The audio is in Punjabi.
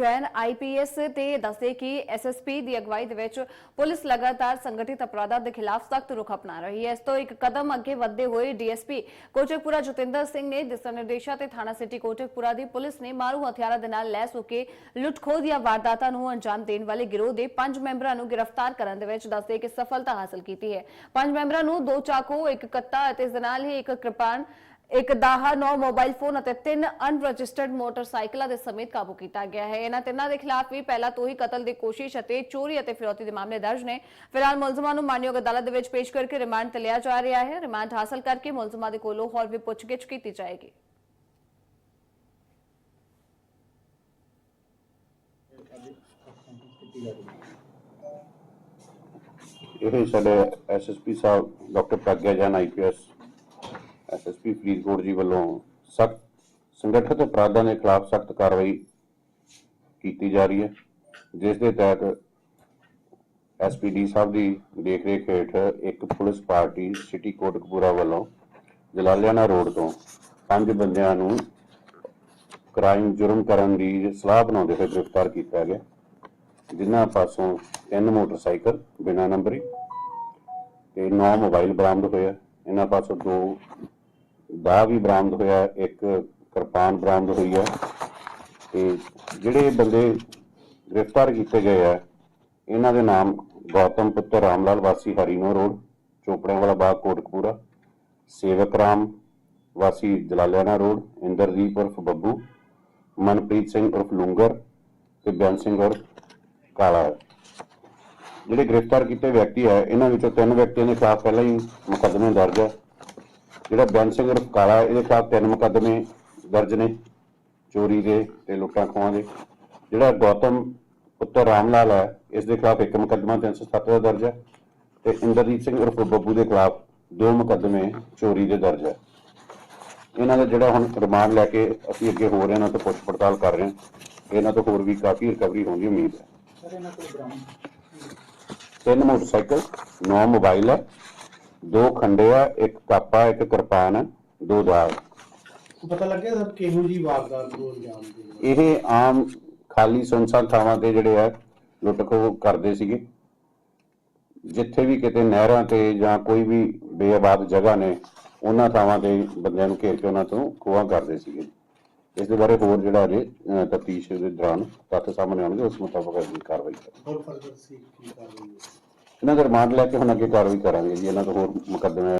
ਜੈਨ ਆਈਪੀਐਸ ਤੇ ਦੱਸਦੇ ਕਿ ਐਸਐਸਪੀ ਦੀ ਅਗਵਾਈ ਦੇ ਵਿੱਚ ਪੁਲਿਸ ਲਗਾਤਾਰ ਸੰਗਠਿਤ ਅਪਰਾਧਾਂ ਦੇ ਖਿਲਾਫ ਸਖਤ ਰੁਖ ਅਪਣਾ ਰਹੀ ਹੈ। ਇਸ ਤੋਂ ਇੱਕ ਕਦਮ ਅੱਗੇ ਵਧਦੇ ਹੋਏ ਡੀਐਸਪੀ ਕੋਟਕਪੂਰਾ ਜਤਿੰਦਰ ਸਿੰਘ ਨੇ ਦਿਸ਼ਾ ਨਿਰਦੇਸ਼ਾਂ ਤੇ ਥਾਣਾ ਸਿਟੀ ਕੋਟਕਪੂਰਾ ਦੀ ਪੁਲਿਸ ਨੇ ਮਾਰੂ ਹਥਿਆਰਾਂ ਦੇ ਨਾਲ ਲੈਸ ਹੋ ਕੇ ਲੁੱਟਖੋ ਦੀਆਂ ਵਾਰਦਾਤਾਂ ਨੂੰ ਅੰਜਾਮ ਦੇਣ ਵਾਲੇ ਗਿਰੋਹ ਦੇ ਪੰਜ ਮੈਂਬਰਾਂ ਨੂੰ ਗ੍ਰਿਫਤਾਰ ਕਰਨ ਦੇ ਵਿੱਚ ਦੱਸਦੇ ਕਿ ਸਫਲਤਾ ਹਾਸਲ ਕੀਤੀ ਹੈ। ਪੰਜ ਮੈਂਬਰਾਂ ਨੂੰ ਦੋ ਚਾਕੂ, ਇੱਕ ਕੱਤਾ ਅਤੇ ਇਸ ਦੇ ਨਾਲ ਹੀ ਇੱਕ ਕਿਰਪਾਨ ਇੱਕ ਦਾਹਾ ਨੌ ਮੋਬਾਈਲ ਫੋਨ ਅਤੇ ਤਿੰਨ ਅਨਰਜਿਸਟਰਡ ਮੋਟਰਸਾਈਕਲਾਂ ਦੇ ਸਮੇਤ ਕਾਬੂ ਕੀਤਾ ਗਿਆ ਹੈ। ਇਹਨਾਂ ਤਿੰਨਾਂ ਦੇ ਖਿਲਾਫ ਵੀ ਪਹਿਲਾਂ ਤੋਂ ਹੀ ਕਤਲ ਦੀ ਕੋਸ਼ਿਸ਼ ਅਤੇ ਚੋਰੀ ਅਤੇ ਫਿਰੌਤੀ ਦੇ ਮਾਮਲੇ ਦਰਜ ਨੇ। ਫਿਲਹਾਲ ਮੁਲਜ਼ਮਾਂ ਨੂੰ ਮਾਨਯੋਗ ਅਦਾਲਤ ਦੇ ਵਿੱਚ ਪੇਸ਼ ਕਰਕੇ ਰਿਮਾਂਡ ਤੇ ਲਿਆ ਜਾ ਰਿਹਾ ਹੈ। ਰਿਮਾਂਡ ਹਾਸਲ ਕਰਕੇ ਮੁਲਜ਼ਮਾਂ ਦੇ ਕੋਲੋਂ ਹੋਰ ਵੀ ਪੁੱਛਗਿੱਛ ਕੀਤੀ ਜਾਏਗੀ। ਇਹ ਸਾਡੇ ਐਸਐਸਪੀ ਸਾਹਿਬ, doctor Pragya Jain IPS SSP Faridkot ji ਵੱਲੋਂ ਸਖਤ ਸੰਗਠਿਤ ਅਪਰਾਧਾਂ ਦੇ ਖਿਲਾਫ ਸਖਤ ਕਾਰਵਾਈ ਕੀਤੀ ਜਾ ਰਹੀ ਹੈ, ਜਿਸ ਦੇ ਤਹਿਤ ਐਸਪੀਡੀ ਸਾਹਿਬ ਦੀ ਦੇਖਰੇਖ ਹੇਠ ਇੱਕ ਪੁਲਿਸ ਪਾਰਟੀ ਸਿਟੀ ਕੋਟਕਪੂਰਾ ਵੱਲੋਂ ਜਲਾਲਿਆਣਾ ਰੋਡ ਤੋਂ ਪੰਜ ਬੰਦਿਆਂ ਨੂੰ ਕ੍ਰਾਈਮ ਜੁਰਮ ਕਰਨ ਦੀ ਸਲਾਹ ਬਣਾਉਂਦੇ ਹੋਏ ਗ੍ਰਿਫਤਾਰ ਕੀਤਾ ਗਿਆ, ਜਿਨ੍ਹਾਂ ਪਾਸੋਂ ਤਿੰਨ ਮੋਟਰਸਾਈਕਲ ਬਿਨਾਂ ਨੰਬਰੀ ਤੇ ਨੌ ਮੋਬਾਈਲ ਬਰਾਮਦ ਹੋਇਆ ਇਹਨਾਂ ਪਾਸੋਂ ਦੋ ਦਾ ਵੀ ਬਰਾਮਦ ਹੋਇਆ, ਇੱਕ ਕਿਰਪਾਨ ਬਰਾਮਦ ਹੋਈ ਹੈ ਤੇ ਜਿਹੜੇ ਬੰਦੇ ਗ੍ਰਿਫਤਾਰ ਕੀਤੇ ਗਏ ਆ, ਇਹਨਾਂ ਦੇ ਨਾਮ ਗੌਤਮ ਪੁੱਤਰ ਰਾਮਲਾਲ ਵਾਸੀ ਹਰੀਨੋ ਰੋਡ ਚੋਪੜਿਆਂ ਵਾਲਾ ਬਾਗ, ਕੋਟਕਪੂਰਾ, ਸੇਵਕ ਰਾਮ ਵਾਸੀ ਜਲਾਲਿਆਣਾ ਰੋਡ ਇੰਦਰਦੀਪ ਉਰਫ ਬੱਬੂ, ਮਨਪ੍ਰੀਤ ਸਿੰਘ ਉਰਫ ਲੂੰਗਰ ਤੇ ਬੈਨ ਸਿੰਘ ਉਰਫ ਕਾਲਾ। ਜਿਹੜੇ ਗ੍ਰਿਫਤਾਰ ਕੀਤੇ ਵਿਅਕਤੀ ਹੈ ਇਹਨਾਂ ਵਿੱਚੋਂ ਤਿੰਨ ਵਿਅਕਤੀਆਂ ਦੇ ਖਿਲਾਫ ਪਹਿਲਾਂ ਹੀ ਮੁਕੱਦਮੇ ਦਰਜ ਹੈ ਜਿਹੜਾ ਬੈਨ ਸਿੰਘ ਉਰਫ ਕਾਲਾ ਇਹਦੇ ਖਿਲਾਫ ਤਿੰਨ ਮੁਕੱਦਮੇ ਦਰਜ ਨੇ ਚੋਰੀ ਦੇ ਤੇ ਲੁੱਟਾਂ ਖੋਹਾਂ ਦੇ। ਜਿਹੜਾ ਗੌਤਮ ਪੁੱਤਰ ਰਾਮਲਾਲ ਹੈ ਇਸ ਦੇ ਖਿਲਾਫ ਇੱਕ ਮੁਕੱਦਮਾ 307 ਦਾ ਦਰਜ ਹੈ ਤੇ ਇੰਦਰਜੀਤ ਸਿੰਘ ਉਰਫ ਬੱਬੂ ਦੇ ਖਿਲਾਫ ਦੋ ਮੁਕੱਦਮੇ ਚੋਰੀ ਦੇ ਦਰਜ ਹੈ। ਇਹਨਾਂ ਦਾ ਜਿਹੜਾ ਹੁਣ ਰਿਮਾਂਡ ਲੈ ਕੇ ਅਸੀਂ ਅੱਗੇ ਹੋ ਰਹੇ ਹਾਂ ਇਹਨਾਂ ਤੋਂ ਪੁੱਛ ਪੜਤਾਲ ਕਰ ਰਹੇ ਹਾਂ। ਇਹਨਾਂ ਤੋਂ ਹੋਰ ਵੀ ਕਾਫੀ ਰਿਕਵਰੀ ਹੋਣ ਦੀ ਉਮੀਦ ਹੈ। ਸਰ ਇਹਨਾਂ ਕੋਲ ਬਰਾਮਦ ਤਿੰਨ ਮੋਟਰਸਾਈਕਲ ਨੌ ਮੋਬਾਈਲ ਹੈ। ਦੋ ਖੰਡੇ ਆ ਇੱਕ ਕਾਪਾ ਇੱਕ ਕਿਰਪਾਨ ਦੋ ਦਾਲ ਪਤਾ ਲੱਗਿਆ ਸਰ ਕਿਹੋ ਜੀ ਵਾਰਦਾਤ ਨੂੰ ਅੰਜਾਮ ਦੇ ਇਹ ਆਮ ਖਾਲੀ ਸੁਨਸਾਨ ਥਾਵਾਂ ਤੇ ਜਿਹੜੇ ਆ ਲੁੱਟ ਖੋਹ ਕਰਦੇ ਸੀਗੇ। ਜਿੱਥੇ ਵੀ ਕਿਤੇ ਨਹਿਰਾਂ ਤੇ ਜਾਂ ਕੋਈ ਵੀ ਬੇਆਬਾਦ ਜਗ੍ਹਾ ਨੇ ਉਹਨਾਂ ਥਾਵਾਂ ਤੇ ਬੰਦਿਆਂ ਨੂੰ ਘੇਰ ਕੇ ਉਹਨਾਂ ਤੋਂ ਖੋਹਾਂ ਕਰਦੇ ਸੀਗੇ। ਇਸ ਦੇ ਬਾਰੇ ਹੋਰ ਜਿਹੜਾ ਅਜੇ ਤਫਤੀਸ਼ ਦੇ ਦੌਰਾਨ ਤੱਥ ਸਾਹਮਣੇ ਆਉਣਗੇ ਉਸ ਮੁਤਾਬਕ ਅਗਲੀ ਕਾਰਵਾਈ ਕਰਾਂਗੇ। ਹੋਰ ਫਰਦਰ ਸੀ ਕੀ ਕਰ ਰਹੀ ਹੈ ਇਹਨਾਂ ਦਾ ਰਿਮਾਂਡ ਲੈ ਕੇ ਹੁਣ ਅੱਗੇ ਕਾਰਵਾਈ ਕਰਾਂਗੇ ਜੀ ਇਹਨਾਂ ਤੋਂ ਹੋਰ ਮੁਕੱਦਮੇ